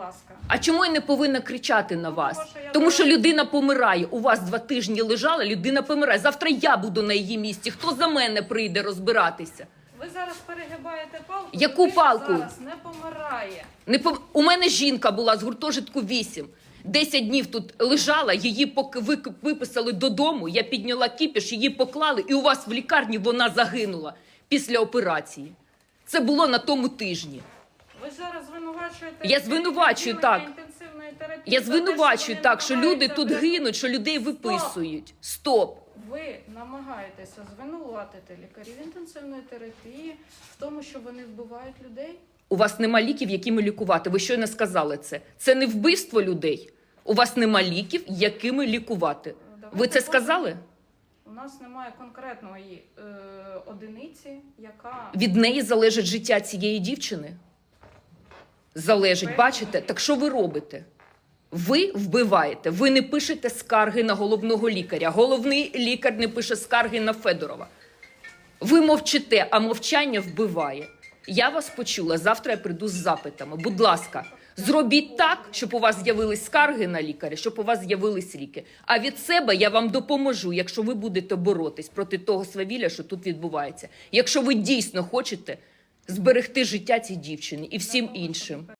ласка. А чому я не повинна кричати на вас? тому що я Тому що людина помирає. У вас два тижні лежала, людина помирає. Завтра я буду на її місці. Хто за мене прийде розбиратися? Ви зараз перегибаєте палку. Яку палку? Зараз не помирає. Не пом... У мене жінка була з гуртожитку 8. 10 днів тут лежала, її поки виписали додому. Я підняла кіпіш, її поклали, і у вас в лікарні вона загинула після операції. Це було на тому тижні. Я звинувачую, так. Я звинувачую так, що люди тут гинуть, що людей виписують. Стоп! Ви намагаєтеся звинуватити лікарів інтенсивної терапії в тому, що вони вбивають людей. У вас нема ліків, якими лікувати. Ви щойно сказали це. Це не вбивство людей. У вас нема ліків, якими лікувати. Давайте Ви це сказали? У нас немає конкретної е, одиниці, яка Від неї залежить життя цієї дівчини. Залежить, бачите? Так що ви робите? Ви вбиваєте, ви не пишете скарги на головного лікаря. Головний лікар не пише скарги на Федорова. Ви мовчите, а мовчання вбиває. Я вас почула. Завтра я прийду з запитами. Будь ласка, зробіть так, щоб у вас з'явились скарги на лікаря, щоб у вас з'явились ліки. А від себе я вам допоможу, якщо ви будете боротись проти того свавілля, що тут відбувається. Якщо ви дійсно хочете зберегти життя цій дівчині і всім іншим.